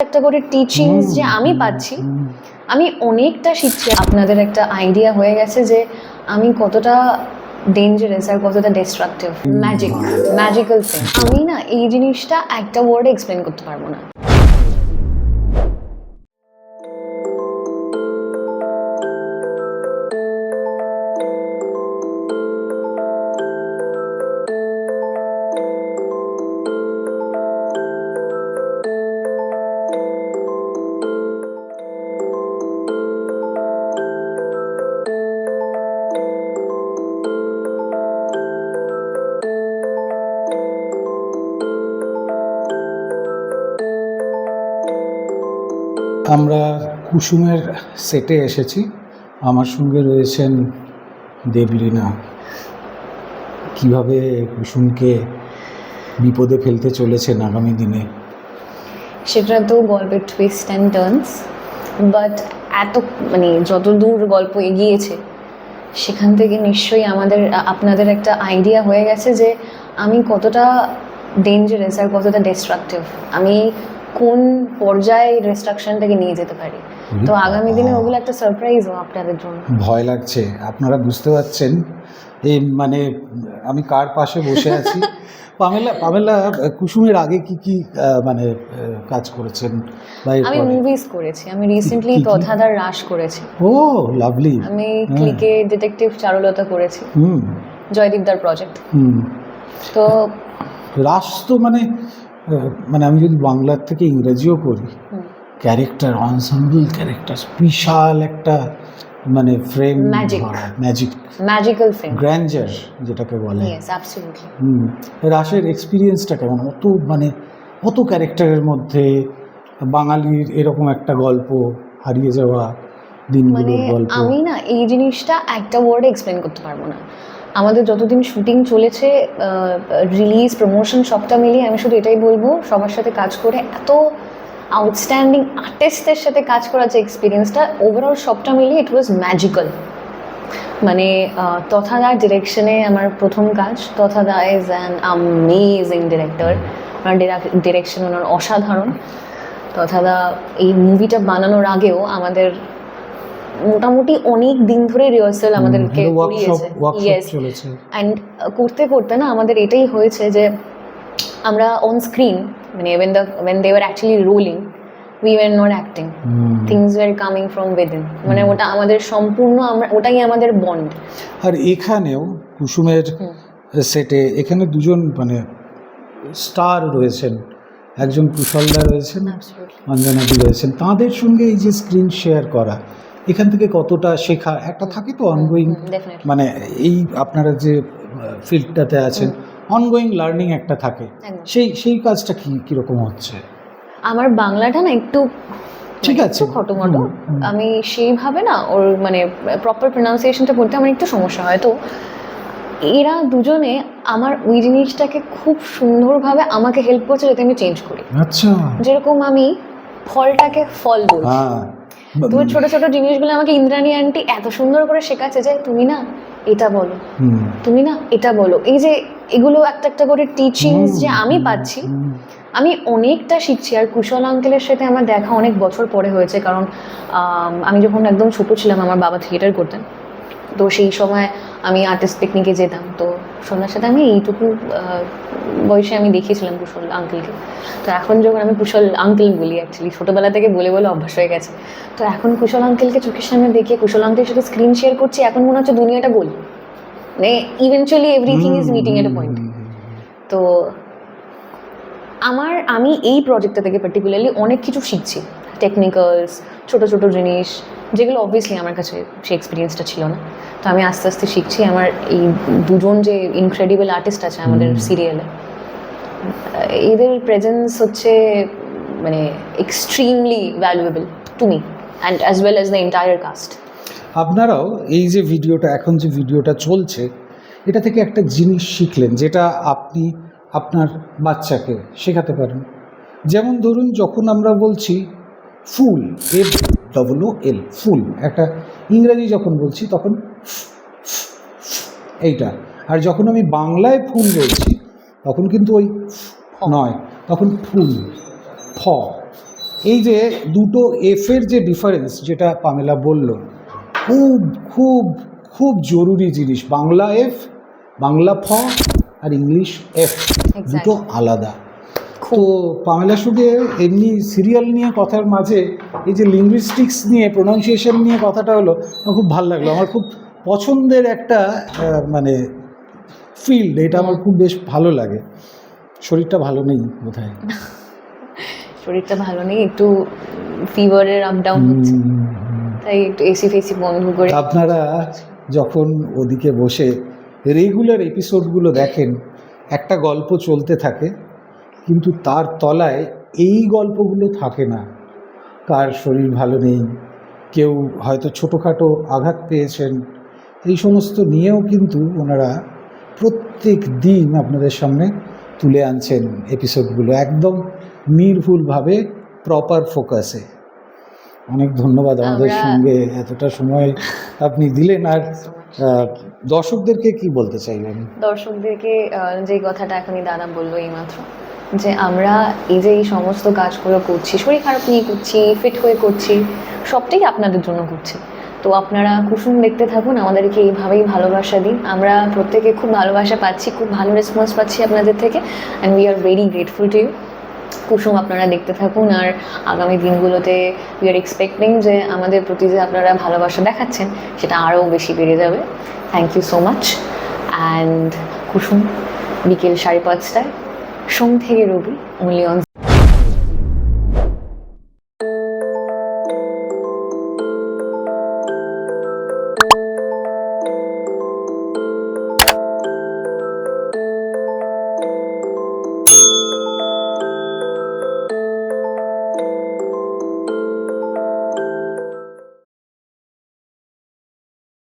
একটা করে টিচিংস যে আমি পাচ্ছি আমি অনেকটা শিখছি। আপনাদের একটা আইডিয়া হয়ে গেছে যে আমি কতটা ডেঞ্জারাস আর কতটা ডিস্ট্রাকটিভ ম্যাজিক ম্যাজিক্যাল থিং আমি না এই জিনিসটা একটা ওয়ার্ডে এক্সপ্লেন করতে পারব না। আমরা কুসুমের সেটে এসেছি। আমার সঙ্গে রয়েছেন দেবলীনা। কীভাবে কুসুমকে বিপদে ফেলতে চলেছেন আগামী দিনে? সেটা তো গল্পের টুইস্ট অ্যান্ড টার্নস বাট এত মানে যত দূর গল্প এগিয়েছে, সেখান থেকে নিশ্চয়ই আমাদের, আপনাদের একটা আইডিয়া হয়ে গেছে যে আমি কতটা ডেঞ্জারাস আর কতটা ডিস্ট্রাকটিভ আমি কোন পর্যায়ে ডিস্ট্রাকশনটাকে নিয়ে যেতে পারি? তো আগামী দিনে ওগুলো একটা সারপ্রাইজ সারপ্রাইজও আপনাদের জন্য। ভয় লাগছে। আপনারা বুঝতে পারছেন? এই মানে আমি কার পাশে বসে আছি? পামেলা পামেলা কুসুমের আগে কি কি মানে কাজ করেছেন? আমি মুভিজ করেছি। আমি রিসেন্টলি? তথাদার রাস করেছি। ও লাভলি আমি ক্লিকে ডিটেকটিভ চারুলতা করেছি। হুম। জয়দীপদার প্রজেক্ট হুম। তো রাস তো মানে মানে আমি যদি বাংলার থেকে ইংরেজিও করি ক্যারেক্টার অনসাম্বল ক্যারেক্টার বিশাল একটা মানে frame. Magic magical film grandeur যেটাকে বলে। হুম। রাসের এক্সপিরিয়েন্সটা কেমন? অত মানে অত ক্যারেক্টারের মধ্যে বাঙালির এরকম একটা গল্প হারিয়ে যাওয়া মানে দিনগুলোর গল্প। আমি না এই জিনিসটা একটা ওয়ার্ডে এক্সপ্লেন করতে পারব না। আমাদের যতদিন শুটিং চলেছে রিলিজ প্রমোশন সবটা মিলিয়ে আমি শুধু এটাই বলব সবার সাথে কাজ করে এত আউটস্ট্যান্ডিং আর্টিস্টের সাথে কাজ করার যে এক্সপিরিয়েন্সটা ওভারঅল সবটা মিলিয়ে ইট ওয়াজ ম্যাজিক্যাল মানে আহ, তথাদা ডিরেকশনে আমার প্রথম কাজ তথাদা ইজ অ্যান আমেজিং ডিরেক্টর ওনার ডিরেকশন ওনার অসাধারণ। তথাদা এই মুভিটা বানানোর আগেও আমাদের মোটামুটি অনেক দিন ধরে রিহার্সাল আমাদেরকে করিয়েছে। অ্যান্ড করতে করতে না আমাদের এটাই হয়েছে যে আমরা অন স্ক্রিন মানে when the when they were actually rolling we were not acting. Things were coming from within মানে ওটা আমাদের সম্পূর্ণ আমরা ওটাই আমাদের বন্ড আর এখানেও কুসুমের সেটে এখানে দুজন মানে স্টার রয়েছেন। একজন কুশলদা রয়েছেন অঞ্জনাদি রয়েছেন। তাদের সঙ্গে এই যে স্ক্রিন শেয়ার করা এখান থেকে কতটা শেখা? একটা থাকে তো অনগোয়িং মানে এই আপনারা যে ফিল্ডটাতে আছেন অনগোয়িং লার্নিং একটা থাকে। সেই সেই কাজটা কি কীরকম হচ্ছে? আমার বাংলাটা না একটু ঠিক মানে আছে। খটোমটো। আমি সেইভাবে না ওর মানে প্রপার প্রোনাউন্সিয়েশনটা পড়তে আমার একটু সমস্যা হয়। তো এরা দুজনে আমার ওই জিনিসটাকে খুব সুন্দরভাবে আমাকে হেল্প করছে যাতে আমি চেঞ্জ করি। আচ্ছা। যেরকম আমি ফলটাকে ফল বলছি। হ্যাঁ। তুমি ছোট ছোট জিনিসগুলো আমাকে ইন্দ্রাণী আন্টি এত সুন্দর করে শেখাচ্ছে যে তুমি না এটা বলো। তুমি না এটা বলো। এই যে এগুলো একটা একটা করে টিচিংস যে আমি পাচ্ছি আমি অনেকটা শিখছি। আর কুশল আঙ্কেলের সাথে আমার দেখা অনেক বছর পরে হয়েছে কারণ আমি যখন একদম ছোট ছিলাম আমার বাবা থিয়েটার করতেন। তো সেই সময় আমি আর্টিস্ট পিকনিকে যেতাম তো সন্ধ্যার সাথে আমি এইটুকু বয়সে আমি দেখিয়েছিলাম কুশল আঙ্কেলকে তো এখন যখন আমি কুশল আঙ্কেল বলি অ্যাকচুয়ালি ছোটোবেলা থেকে বলে বলে অভ্যাস হয়ে গেছে। তো এখন কুশল আঙ্কেলকে চোখের সামনে দেখে কুশল আঙ্কেলের সাথে স্ক্রিন শেয়ার করছি এখন মনে হচ্ছে দুনিয়াটা গোল। মানে eventually everything is meeting at a point তো আমার আমি এই প্রজেক্টটা থেকে পার্টিকুলারলি অনেক কিছু শিখছি। টেকনিক্যালস ছোট ছোট জিনিস যেগুলো অবভিয়াসলি আমার কাছে সেই এক্সপিরিয়েন্সটা ছিল না। তো আমি আস্তে আস্তে শিখছি আমার এই দুজন যে ইনক্রেডিবল আর্টিস্ট আছে আমাদের সিরিয়ালে এদের প্রেজেন্স হচ্ছে মানে extremely valuable to me and as well as the entire cast আপনারাও এই যে ভিডিওটা এখন যে ভিডিওটা চলছে এটা থেকে একটা জিনিস শিখলেন যেটা আপনি আপনার বাচ্চাকে শেখাতে পারেন। যেমন ধরুন যখন আমরা বলছি ফুল এফ ডবল এল ফুল। একটা ইংরেজি যখন বলছি তখন এইটা। আর যখন আমি বাংলায় ফুল বলছি তখন কিন্তু ওই নয় তখন ফুল ফ। এই যে দুটো এফের যে ডিফারেন্স যেটা পামেলা বলল খুব খুব খুব জরুরি জিনিস। বাংলা এফ বাংলা ফ আর ইংলিশ এফ দুটো আলাদা। তো পামেলা শুধু এমনি সিরিয়াল নিয়ে কথার মাঝে এই যে লিঙ্গুইস্টিক্স নিয়ে প্রোনাউন্সিয়েশন নিয়ে কথাটা হলো আমার খুব ভালো লাগল। আমার খুব পছন্দের একটা মানে ফিল্ড এটা আমার খুব বেশ ভালো লাগে। শরীরটা ভালো নেই বোধহয়। শরীরটা ভালো নেই একটু ফিভারের আপ ডাউন হচ্ছে। তাই একটু এসি ফেসি বন্ধ করে। আপনারা যখন ওদিকে বসে রেগুলার এপিসোডগুলো দেখেন একটা গল্প চলতে থাকে কিন্তু তার তলায় এই গল্পগুলো থাকে না। কার শরীর ভালো নেই কেউ হয়তো ছোটোখাটো আঘাত পেয়েছেন এই সমস্ত নিয়েও কিন্তু ওনারা প্রত্যেক দিন আপনাদের সামনে তুলে আনছেন এপিসোডগুলো একদম নির্ভুলভাবে প্রপার ফোকাসে অনেক ধন্যবাদ আমাদের সঙ্গে এতটা সময় আপনি দিলেন। আর দর্শকদেরকে কি বলতে চাইবেন দর্শকদেরকে যে কথাটা এখনই দাদা বলল এইমাত্র। যে আমরা এই যে এই সমস্ত কাজগুলো করছি, শরীর খারাপ নিয়ে করছি ফিট হয়ে করছি, সবটাই আপনাদের জন্য করছি তো আপনারা কুসুম দেখতে থাকুন, আমাদেরকে এইভাবেই ভালোবাসা দিন। আমরা প্রত্যেকে খুব ভালোবাসা পাচ্ছি, খুব ভালো রেসপন্স পাচ্ছি আপনাদের থেকে and we are very grateful to you Kusum, আপনারা দেখতে থাকুন, আর আগামী দিনগুলোতে উই আর এক্সপেক্টিং যে আমাদের প্রতি যে আপনারা ভালোবাসা দেখাচ্ছেন, সেটা আরও বেশি বেড়ে যাবে। Thank you so much and Kusum, বিকেল সাড়ে পাঁচটায় সোম থেকে রবি অনলি অন